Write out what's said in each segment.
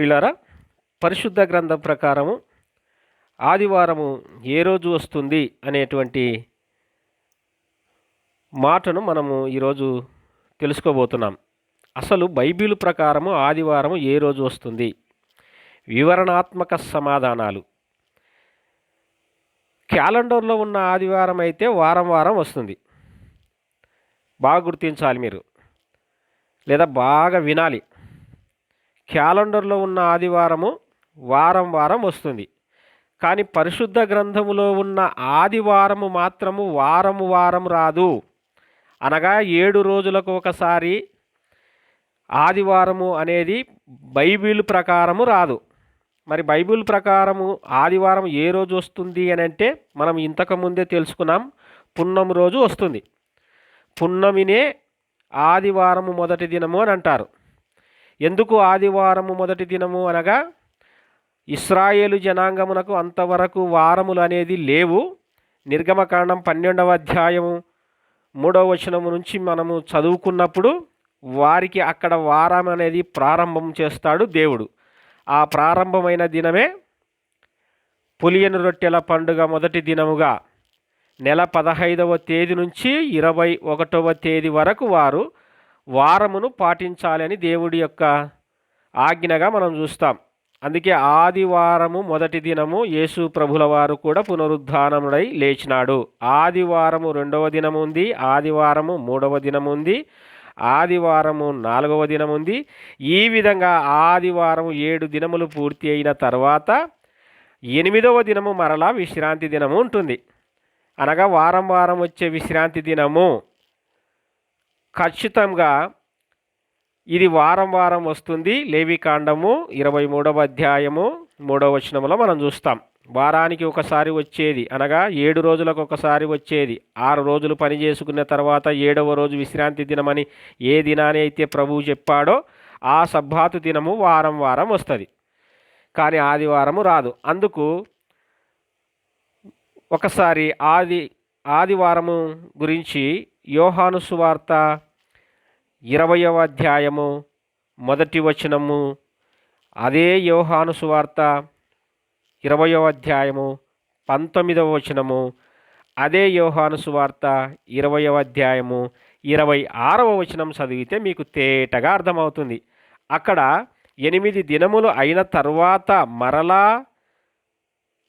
పిల్లరా పరిశుద్ధ గ్రంథం ప్రకారము ఆదివారము ఏ రోజు వస్తుంది అనేటువంటి మాటను మనము ఈరోజు తెలుసుకోబోతున్నాం. అసలు బైబిల్ ప్రకారము ఆదివారము ఏ రోజు వస్తుంది? వివరణాత్మక సమాధానాలు. క్యాలెండర్లో ఉన్న ఆదివారం అయితే వారం వారం వస్తుంది. బాగా గుర్తించాలి మీరు. లేదా బాగా వినాలి. క్యాలెండర్లో ఉన్న ఆదివారము వారం వారం వస్తుంది. కానీ పరిశుద్ధ గ్రంథములో ఉన్న ఆదివారము మాత్రము వారము వారం రాదు. అనగా ఏడు రోజులకు ఒకసారి ఆదివారము అనేది బైబిల్ ప్రకారము రాదు. మరి బైబిల్ ప్రకారము ఆదివారం ఏ రోజు వస్తుంది అని అంటే మనం ఇంతకుముందే తెలుసుకున్నాం. పున్నం రోజు వస్తుంది. పున్నమినే ఆదివారము మొదటి దినము అని అంటారు. ఎందుకు ఆదివారము మొదటి దినము అనగా ఇస్రాయేలు జనాంగమునకు అంతవరకు వారములు అనేది లేవు. నిర్గమకాండం పన్నెండవ అధ్యాయము మూడవ వచనము నుంచి మనము చదువుకున్నప్పుడు వారికి అక్కడ వారం అనేది ప్రారంభం చేస్తాడు దేవుడు. ఆ ప్రారంభమైన దినమే పులియను రొట్టెల పండుగ మొదటి దినముగా నెల పదహైదవ తేదీ నుంచి ఇరవై ఒకటవ తేదీ వరకు వారు వారమును పాటించాలని దేవుడి యొక్క ఆజ్ఞగా మనం చూస్తాం. అందుకే ఆదివారము మొదటి దినము యేసు ప్రభుల వారు కూడా పునరుద్ధానముడై లేచినాడు. ఆదివారము రెండవ దినం ఉంది ఆదివారము మూడవ దినం ఉంది ఆదివారము నాలుగవ దినం ఉంది ఈ విధంగా ఆదివారము ఏడు దినములు పూర్తి అయిన తర్వాత ఎనిమిదవ దినము మరలా విశ్రాంతి దినము ఉంటుంది. అనగా వారం వారం వచ్చే విశ్రాంతి దినము. ఖచ్చితంగా ఇది వారం వారం వస్తుంది. లేవికాండము ఇరవై మూడవ అధ్యాయము మూడవ వచనంలో మనం చూస్తాం. వారానికి ఒకసారి వచ్చేది అనగా ఏడు రోజులకు ఒకసారి వచ్చేది. ఆరు రోజులు పని చేసుకున్న తర్వాత ఏడవ రోజు విశ్రాంతి దినమని ఏ దినాన్ని అయితే ప్రభువు చెప్పాడో ఆ సబ్బాతు దినము వారం వారం వస్తుంది. కానీ ఆదివారము రాదు. అందుకు ఒకసారి ఆది ఆదివారము గురించి యోహాను సువార్త ఇరవయవ అధ్యాయము మొదటి వచనము అదే యోహాను సువార్త ఇరవయవ అధ్యాయము పంతొమ్మిదవ వచనము అదే యోహాను సువార్త ఇరవయవ అధ్యాయము ఇరవై ఆరవ వచనం చదివితే మీకు తేటగా అర్థమవుతుంది. అక్కడ ఎనిమిది దినములు అయిన తర్వాత మరలా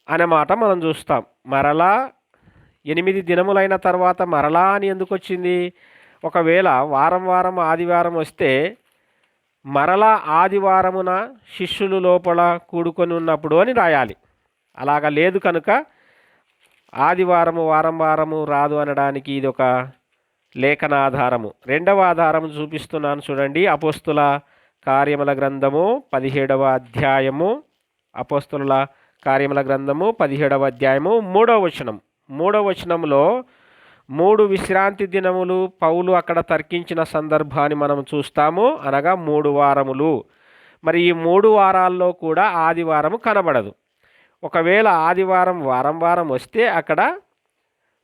అనే మాట మనం చూస్తాం. మరలా ఎనిమిది దినములైన తర్వాత మరలా అని ఎందుకు వచ్చింది? ఒకవేళ వారం వారం ఆదివారం వస్తే మరలా ఆదివారమున శిష్యులు లోపల కూడుకొని ఉన్నప్పుడు అని రాయాలి. అలాగా లేదు కనుక ఆదివారము వారం వారము రాదు అనడానికి ఇది ఒక లేఖన ఆధారము రెండవ ఆధారము చూపిస్తున్నాను చూడండి. అపోస్తుల కార్యముల గ్రంథము పదిహేడవ అధ్యాయము. అపోస్తుల కార్యముల గ్రంథము పదిహేడవ అధ్యాయము మూడవ వచనం. మూడవ వచనంలో మూడు విశ్రాంతి దినములు పౌలు అక్కడ తర్కించిన సందర్భాన్ని మనం చూస్తాము. అనగా మూడు వారములు. మరి ఈ మూడు వారాల్లో కూడా ఆదివారం కనబడదు. ఒకవేళ ఆదివారం వారం వారం వస్తే అక్కడ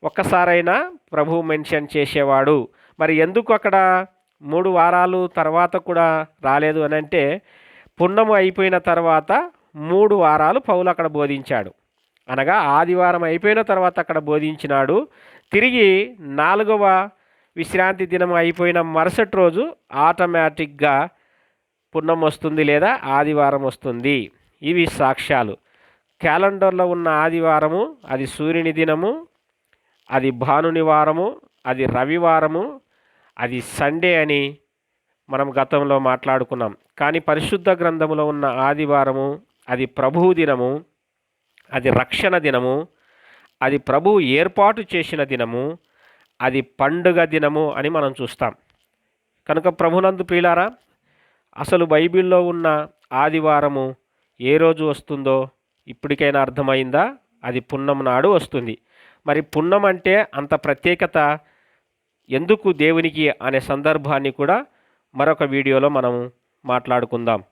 ఒక్కసారైనా ప్రభు మెన్షన్ చేసేవాడు. మరి ఎందుకు అక్కడ మూడు వారాలు తర్వాత కూడా రాలేదు అని అంటే పున్నము అయిపోయిన తర్వాత మూడు వారాలు పౌలు అక్కడ బోధించాడు. అనగా ఆదివారం అయిపోయిన తర్వాత అక్కడ బోధించినాడు. తిరిగి నాలుగవ విశ్రాంతి దినం అయిపోయిన మరుసటి రోజు ఆటోమేటిక్గా పున్నం వస్తుంది లేదా ఆదివారం వస్తుంది. ఇవి సాక్ష్యాలు. క్యాలెండర్లో ఉన్న ఆదివారము అది సూర్యుని దినము అది భానుని వారము అది రవివారము అది సండే అని మనం గతంలో మాట్లాడుకున్నాం. కానీ పరిశుద్ధ గ్రంథములో ఉన్న ఆదివారము అది ప్రభువు దినము అది రక్షణ దినము అది ప్రభువు ఏర్పాటు చేసిన దినము అది పండుగ దినము అని మనం చూస్తాం. కనుక ప్రభునందు ప్రియులారా అసలు బైబిల్లో ఉన్న ఆదివారము ఏ రోజు వస్తుందో ఇప్పటికైనా అర్థమైందా? అది పున్నం నాడు వస్తుంది. మరి పున్నం అంటే అంత ప్రత్యేకత ఎందుకు దేవునికి అనే సందర్భాన్ని కూడా మరొక వీడియోలో మనం మాట్లాడుకుందాం.